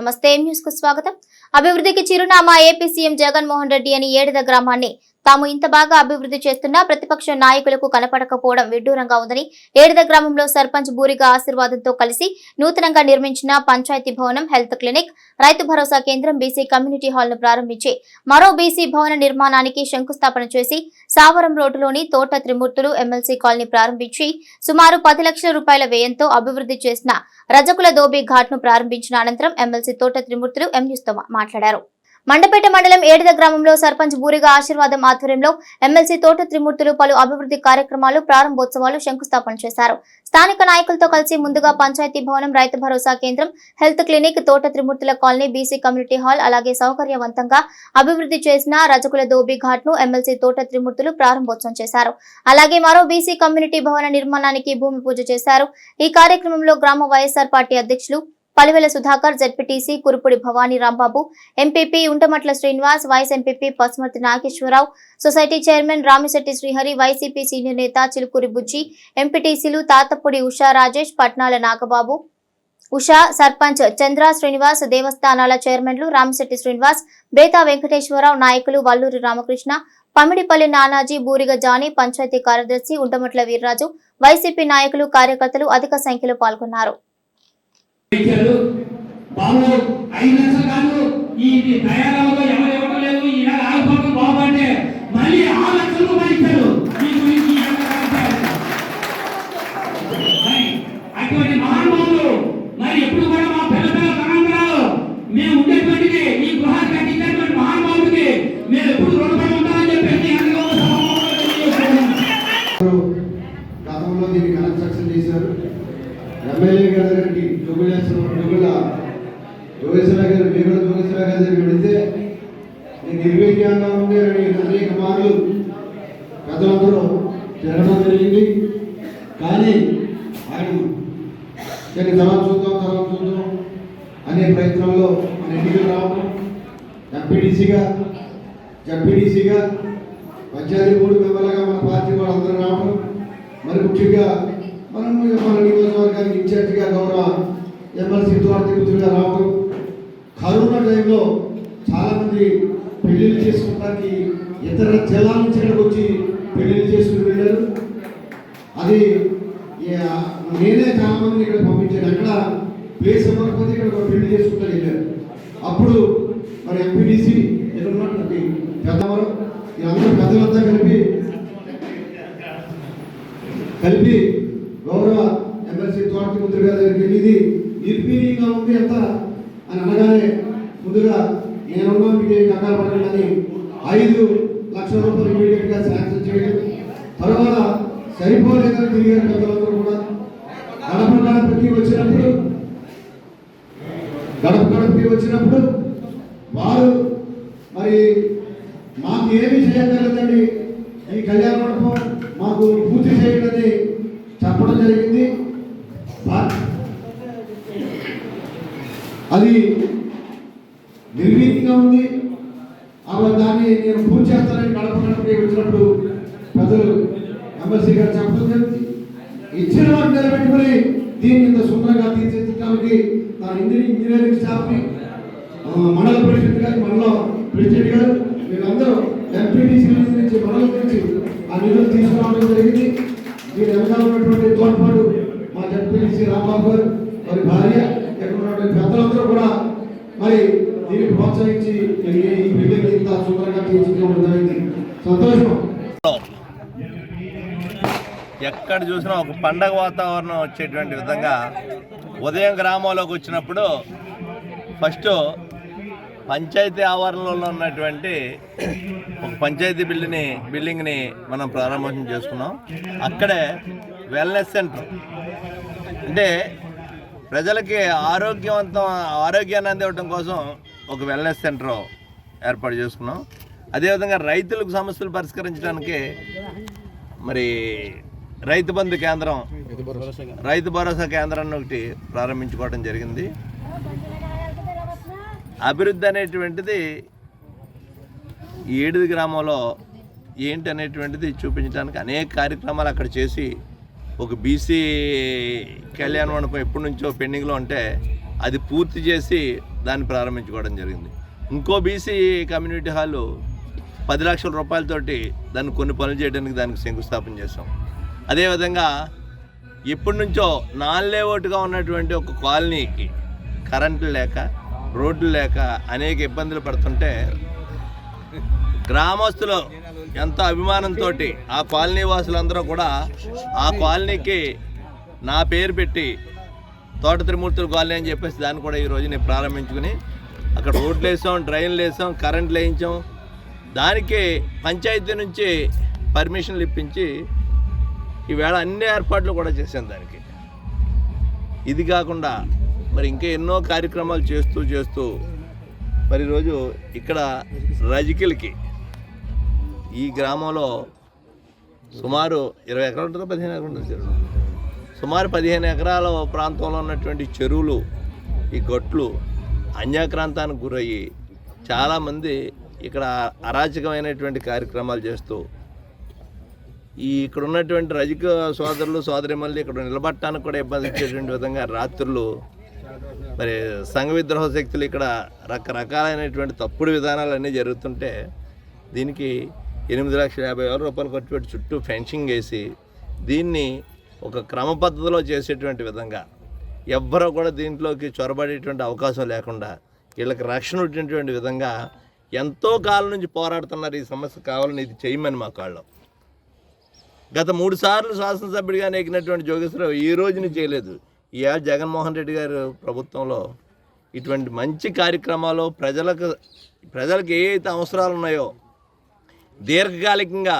నమస్తే న్యూస్కు స్వాగతం. అభివృద్ధికి చిరునామా ఏపీ సీఎం జగన్మోహన్ రెడ్డి అని ఏడిద గ్రామాన్ని తాము ఇంత బాగా అభివృద్ధి చేస్తున్నా ప్రతిపక్ష నాయకులకు కనపడకపోవడం విడ్డూరంగా ఉందని ఏడద గ్రామంలో సర్పంచ్ బూరిగా ఆశీర్వాదంతో కలిసి నూతనంగా నిర్మించిన పంచాయతీ భవనం హెల్త్ క్లినిక్ రైతు భరోసా కేంద్రం బీసీ కమ్యూనిటీ హాల్ను ప్రారంభించి మరో బీసీ భవన నిర్మాణానికి శంకుస్థాపన చేసి సావరం రోడ్డులోని తోట త్రిమూర్తులు ఎమ్మెల్సీ కాలనీ ప్రారంభించి సుమారు పది లక్షల రూపాయల వ్యయంతో అభివృద్ధి చేసిన రజకుల దోబీ ఘాట్ను ప్రారంభించిన అనంతరం ఎమ్మెల్సీ తోట త్రిమూర్తులు ఎం మాట్లాడారు. మండపేట మండలం ఏడిద గ్రామంలో సర్పంచ్ బూరిగా ఆశీర్వాదం ఆధ్వర్యంలో ఎమ్మెల్సీ తోట త్రిమూర్తులు పలు అభివృద్ధి కార్యక్రమాలు ప్రారంభోత్సవాలు శంకుస్థాపన చేశారు. స్థానిక నాయకులతో కలిసి ముందుగా పంచాయతీ భవనం రైతు భరోసా కేంద్రం హెల్త్ క్లినిక్ తోట త్రిమూర్తుల కాలనీ బీసీ కమ్యూనిటీ హాల్ అలాగే సౌకర్యవంతంగా అభివృద్ధి చేసిన రజకుల దోబీ ఘాట్ను ఎమ్మెల్సీ తోట త్రిమూర్తులు ప్రారంభోత్సవం చేశారు. అలాగే మరో బీసీ కమ్యూనిటీ భవన నిర్మాణానికి భూమి పూజ చేశారు. ఈ కార్యక్రమంలో గ్రామ వైఎస్ఆర్ పార్టీ అధ్యక్షులు Palivela Sudhakar ZPTC Kurupudi Bhavani Rambabu MPP Untamatla Srinivas vice MPP Pasumarthi Nageswararao society chairman Ramisetti Srihari YCP senior నేత చిలుకూరి బుజ్జి ఎంపీటీసీలు తాతపూడి ఉషా రాజేష్ పట్నాల నాగబాబు. ఉషా సర్పంచ్ చంద్ర శ్రీనివాస్ దేవస్థానాల చైర్మన్లు రామిశెట్టి శ్రీనివాస్ బేతా వెంకటేశ్వరరావు నాయకులు వల్లూరి రామకృష్ణ పమిడిపల్లి నానాజీ బూరిగ జాని పంచాయతీ కార్యదర్శి ఉంటమట్ల వీర్రాజు వైసీపీ నాయకులు కార్యకర్తలు అధిక సంఖ్యలో పాల్గొన్నారు. ఇచ్చారు. బాబు ఐదు లక్షలు కాదు. ఈ ఇది ఎవరు ఇవ్వడం లేదు ఈనాడు ఆగిపోవడం అంటే మళ్ళీ ఆరు లక్షలు రూపాయలు ఇచ్చారు. మీ గురించి అటువంటి మహానుభావులు మరి ఎప్పుడు కూడా మా పిల్ల పిల్ల తరంతరాలు మేము ఉండేటువంటిది ఈ గృహాన్ని కట్టించినటువంటి మహానుభావుడికి మేము ఎప్పుడు రుణపడి ఉంటామని చెప్పేసి అందులో సభాముఖంగా తెలియజేస్తున్నాం. గతంలో దీన్ని కన్స్ట్రక్షన్ చేశారు ఎమ్మెల్యే గారి దగ్గరికి జోగులేశ్వరం జోగుల జోగేశ్వర గారు వేగుల జోగేశ్వర గారి దగ్గరికి వెళితే నేను నిర్వీర్యంగా ఉండే అనేక మార్లు పెద్దలందరూ తిరగడం జరిగింది. కానీ ఆయన దాన్ని తర్వాత చూద్దాం తర్వాత చూద్దాం అనే ప్రయత్నంలో మన ఎన్నికలు రావడం ఎంపీడీసీగా జడ్పీడీసీగా పంచాయతీ బోర్డు మెంబర్లుగా మన పార్టీ వాళ్ళందరూ రావడం మరి ముఖ్యంగా మనం మన నియోజకవర్గానికి ఇన్ఛార్జిగా గౌరవ ఎమ్మెల్సీ తోటగా రావడం కరోనా టైంలో చాలామంది పెళ్ళిళ్ళు చేసుకోవడానికి ఇతర జిల్లా నుంచి ఇక్కడికి వచ్చి పెళ్ళిళ్ళు చేసుకుని వెళ్ళారు. అది నేనే చాలా మందిని ఇక్కడ పంపించాను. అక్కడ ప్లేస్ ఇవ్వకపోతే ఇక్కడ ఒక పెళ్ళి చేసుకుంటూ వెళ్ళారు. అప్పుడు మరి ఎంపీటీసీ ఇక్కడ ఉన్నటువంటి పెద్దవారు వీళ్ళందరూ పెద్దలంతా కలిపి కలిపి గౌరవ ఎమ్మెల్సీ తోటి ముద్ర గారి దగ్గరికి వెళ్ళి ఇది నిర్వీర్యంగా ఉంది ఎంత అని అనగానే ముందుగా నేనున్నా మీకు ఏం ఐదు లక్షల రూపాయలు ఇమీడియట్గా శాంక్షన్ చేయడం. తర్వాత సరిపోలేదని తిరిగారు పెద్దలందరూ కూడా గడప గడపకి వచ్చినప్పుడు గడప గడపకి వచ్చినప్పుడు వారు మరి మాకు ఏమి చేయగలదండి ఈ కళ్యాణ మండపం మాకు పూర్తి చేయండి చెప్పడం జరిగింది. అది అది నిర్వీర్యంగా ఉంది. ఆమె దాన్ని నేను పూజ చేస్తానని గడప గడపకి వచ్చినప్పుడు ప్రజలు ఎమ్మెల్సీ గారు చెప్పడం జరిగింది. ఇచ్చిన వాటిని నిలబెట్టుకుని దీన్ని ఇంత సుందరంగా తీర్చిదిద్దడానికి నా ఇంజనీరింగ్ ఇంజనీరింగ్ స్టాఫ్ని మండల ప్రెసిడెంట్ గారు మండల ప్రెసిడెంట్ గారు వీళ్ళందరూ ఎంపీటీసీ నుంచి మండలం నుంచి ఆ నిధులు తీసుకురావడం జరిగింది. దీని వెనకాల ఉన్నటువంటి తోడ్పాటు మా జడ్పీటీసీ రాంబాబు గారు మరి భార్య ఇక్కడ ఉన్నటువంటి పెద్దలందరూ కూడా మరి ప్రోత్సహించి ఈ బిల్డింగ్ ఇంత సుందరంగా తీర్చిదిద్దడం జరిగింది. సంతోషం. ఎక్కడ చూసినా ఒక పండగ వాతావరణం వచ్చేటువంటి విధంగా ఉదయం గ్రామంలోకి వచ్చినప్పుడు ఫస్ట్ పంచాయతీ ఆవరణలో ఉన్నటువంటి ఒక పంచాయతీ బిల్డింగ్ని బిల్డింగ్ని మనం ప్రారంభం చేసుకున్నాం. అక్కడే వెల్నెస్ సెంటర్ అంటే ప్రజలకి ఆరోగ్యవంతం ఆరోగ్యాన్ని అందివ్వడం కోసం ఒక వెల్నెస్ సెంటర్ ఏర్పాటు చేసుకున్నాం. అదేవిధంగా రైతులకు సమస్యలు పరిష్కరించడానికి మరి రైతు బంధు కేంద్రం రైతు భరోసా కేంద్రాన్ని ఒకటి ప్రారంభించుకోవడం జరిగింది. అభివృద్ధి అనేటువంటిది ఈ ఏడుది గ్రామంలో ఏంటి అనేటువంటిది చూపించడానికి అనేక కార్యక్రమాలు అక్కడ చేసి ఒక బీసీ కళ్యాణ మండపం ఎప్పటి నుంచో పెండింగ్లో ఉంటే అది పూర్తి చేసి దాన్ని ప్రారంభించుకోవడం జరిగింది. ఇంకో బీసీ కమ్యూనిటీ హాలు పది లక్షల రూపాయలతోటి దాన్ని కొన్ని పనులు చేయడానికి దానికి శంకుస్థాపన చేసాం అదేవిధంగా ఎప్పటి నుంచో నాన్ లేఅవుట్గా ఉన్నటువంటి ఒక కాలనీకి కరెంటు లేక రోడ్లు లేక అనేక ఇబ్బందులు పడుతుంటే గ్రామస్తులు ఎంతో అభిమానంతో ఆ కాలనీ వాసులందరూ కూడా ఆ కాలనీకి నా పేరు పెట్టి తోట త్రిమూర్తులు కాలనీ అని చెప్పేసి దాన్ని కూడా ఈరోజు నేను ప్రారంభించుకుని అక్కడ రోడ్లు వేసాం డ్రైన్లు వేసాం కరెంట్లు వేయించాం. దానికి పంచాయతీ నుంచి పర్మిషన్లు ఇప్పించి ఈవేళ అన్ని ఏర్పాట్లు కూడా చేశాం దానికి. ఇది కాకుండా మరి ఇంకా ఎన్నో కార్యక్రమాలు చేస్తూ చేస్తూ మరి ఈరోజు ఇక్కడ రజికిల్కి ఈ గ్రామంలో సుమారు ఇరవై ఎకరాలు ఉంటుందో పదిహేను ఎకరాలు ఉంటుంది సుమారు పదిహేను ఎకరాల ప్రాంతంలో ఉన్నటువంటి చెరువులు ఈ గొట్లు అన్యాక్రాంతానికి గురయ్యి చాలామంది ఇక్కడ అరాచకమైనటువంటి కార్యక్రమాలు చేస్తూ ఈ ఇక్కడ ఉన్నటువంటి రజక సోదరులు సోదరిమల్లి ఇక్కడ నిలబట్టడానికి కూడా ఇబ్బంది ఇచ్చేటువంటి విధంగా రాత్రులు మరి సంఘ విద్రోహ శక్తులు ఇక్కడ రకరకాలైనటువంటి తప్పుడు విధానాలు అన్నీ జరుగుతుంటే దీనికి ఎనిమిది లక్షల యాభై వేల రూపాయలు ఖర్చు పెట్టి చుట్టూ ఫెన్సింగ్ వేసి దీన్ని ఒక క్రమ పద్ధతిలో చేసేటువంటి విధంగా ఎవ్వరూ కూడా దీంట్లోకి చొరబడేటువంటి అవకాశం లేకుండా వీళ్ళకి రక్షణ ఉండేటువంటి విధంగా ఎంతో కాలం నుంచి పోరాడుతున్నారు ఈ సమస్య కావాలని ఇది చేయమని మా కాళ్ళు. గత మూడు సార్లు శాసనసభ్యుడిగా నెగ్గినటువంటి జోగేశ్వరరావు ఈ రోజుని చేయలేదు. ఈ జగన్మోహన్ రెడ్డి గారు ప్రభుత్వంలో ఇటువంటి మంచి కార్యక్రమాలు ప్రజలకు ప్రజలకు ఏ అయితే అవసరాలు ఉన్నాయో దీర్ఘకాలికంగా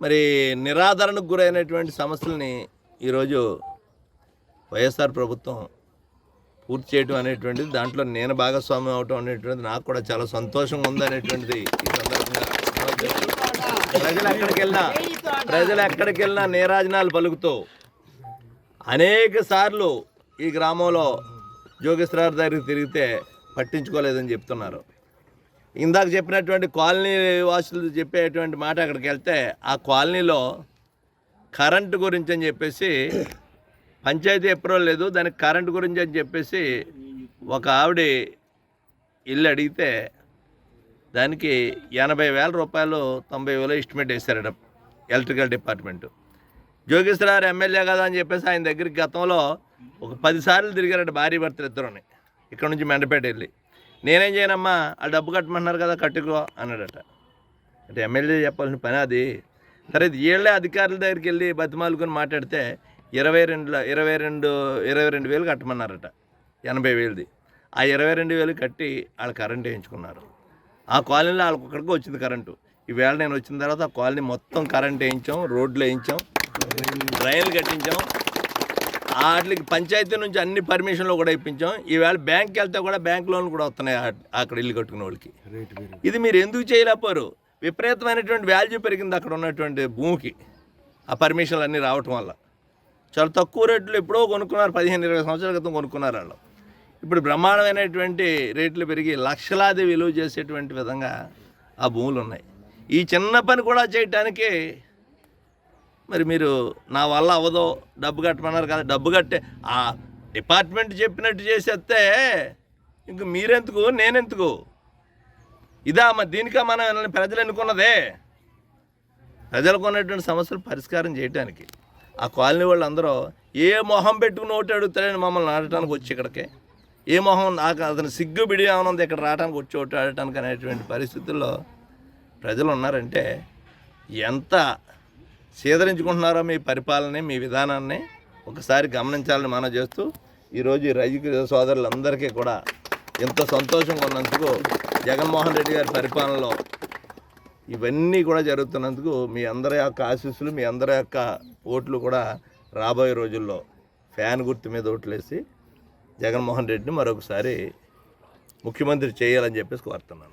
మరి నిరాదరణకు గురైనటువంటి సమస్యల్ని ఈరోజు వైఎస్ఆర్ ప్రభుత్వం పూర్తి చేయడం అనేటువంటిది దాంట్లో నేను భాగస్వామ్యం అవటం అనేటువంటిది నాకు కూడా చాలా సంతోషంగా ఉందనేటువంటిది ఈ సందర్భంగా ప్రజలు ఎక్కడికి వెళ్ళినా ప్రజలు ఎక్కడికి వెళ్ళినా నీరాజనాలు పలుకుతూ అనేక సార్లు ఈ గ్రామంలో జోగేశ్వరరావు దగ్గరికి తిరిగితే పట్టించుకోలేదని చెప్తున్నారు. ఇందాక చెప్పినటువంటి కాలనీ వాసులు చెప్పేటువంటి మాట అక్కడికి వెళ్తే ఆ కాలనీలో కరెంటు గురించి అని చెప్పేసి పంచాయతీ ఎప్రూవల్ లేదు దానికి కరెంటు గురించి అని చెప్పేసి ఒక ఆవిడ ఇల్లు అడిగితే దానికి ఎనభై వేల రూపాయలు తొంభై వేలు ఎస్టిమేట్ వేశారట ఎలక్ట్రికల్ డిపార్ట్మెంటు. జోగేశ్వరరావు ఎమ్మెల్యే కదా అని చెప్పేసి ఆయన దగ్గరికి గతంలో ఒక పదిసార్లు తిరిగారట భారీ భర్తలు ఇద్దరుని. ఇక్కడ నుంచి మెండపేట వెళ్ళి. నేనేం చేయనమ్మా ఆ డబ్బు కట్టమంటున్నారు కదా కట్టుకో అన్నాడట. అంటే ఎమ్మెల్యే చెప్పాల్సిన పని అది. సరే వీళ్ళే ఏళ్ళే అధికారుల దగ్గరికి వెళ్ళి బతిమాలుకొని మాట్లాడితే ఇరవై రెండు ఇరవై రెండు ఇరవై రెండు వేలు కట్టమన్నారట ఎనభై వేలది. ఆ ఇరవై రెండు వేలు కట్టి వాళ్ళు కరెంట్ వేయించుకున్నారు. ఆ కాలనీలో వాళ్ళకొక్కడికి వచ్చింది కరెంటు. ఈవేళ నేను వచ్చిన తర్వాత ఆ కాలనీ మొత్తం కరెంట్ వేయించాం రోడ్లు వేయించాం డ్రైన్లు కట్టించాం వాటికి పంచాయతీ నుంచి అన్ని పర్మిషన్లు కూడా ఇప్పించాం. ఈవేళ బ్యాంక్కి వెళ్తే కూడా బ్యాంక్ లోన్లు కూడా వస్తున్నాయి అక్కడ ఇల్లు కట్టుకున్న వాళ్ళకి. ఇది మీరు ఎందుకు చేయలేకపోరు? విపరీతమైనటువంటి వాల్యూ పెరిగింది అక్కడ ఉన్నటువంటి భూమికి. ఆ పర్మిషన్లు అన్నీ రావటం వల్ల. చాలా తక్కువ రేట్లు ఎప్పుడో కొనుక్కున్నారు పదిహేను ఇరవై సంవత్సరాల క్రితం కొనుక్కున్నారు వాళ్ళు. ఇప్పుడు బ్రహ్మాండమైనటువంటి రేట్లు పెరిగి లక్షలాది విలువ చేసేటువంటి విధంగా ఆ భూములు ఉన్నాయి. ఈ చిన్న పని కూడా చేయటానికి మరి మీరు నా వల్ల అవ్వదో డబ్బు కట్టమన్నారు కదా డబ్బు కట్టే ఆ డిపార్ట్మెంట్ చెప్పినట్టు చేసేస్తే ఇంక మీరెందుకు నేనెందుకు? ఇదా మా దీనికా మనం ప్రజలు ఎన్నుకున్నదే? ప్రజలకు ఉన్నటువంటి సమస్యలు పరిష్కారం చేయడానికి ఆ కాలనీ వాళ్ళందరూ ఏ మొహం పెట్టుకుని ఓటు అడుగుతారని మమ్మల్ని ఆడటానికి వచ్చి ఇక్కడికి. ఏ మొహం నాకు అతను సిగ్గు బిడి ఏమైనా ఉంది ఇక్కడ రావడానికి వచ్చి ఓటు ఆడటానికి అనేటువంటి పరిస్థితుల్లో ప్రజలు ఉన్నారంటే ఎంత సీదరించుకుంటున్నారో మీ పరిపాలనని మీ విధానాన్ని ఒకసారి గమనించాలని మనం చేస్తూ ఈరోజు ఈ రైతు సోదరులందరికీ కూడా ఎంతో సంతోషంగా ఉన్నందుకు జగన్మోహన్ రెడ్డి గారి పరిపాలనలో ఇవన్నీ కూడా జరుగుతున్నందుకు మీ అందరి యొక్క ఆశీస్సులు మీ అందరి యొక్క ఓట్లు కూడా రాబోయే రోజుల్లో ఫ్యాన్ గుర్తు మీద ఓట్లేసి జగన్మోహన్ రెడ్డిని మరొకసారి ముఖ్యమంత్రి చేయాలని చెప్పేసి కోరుతున్నాను.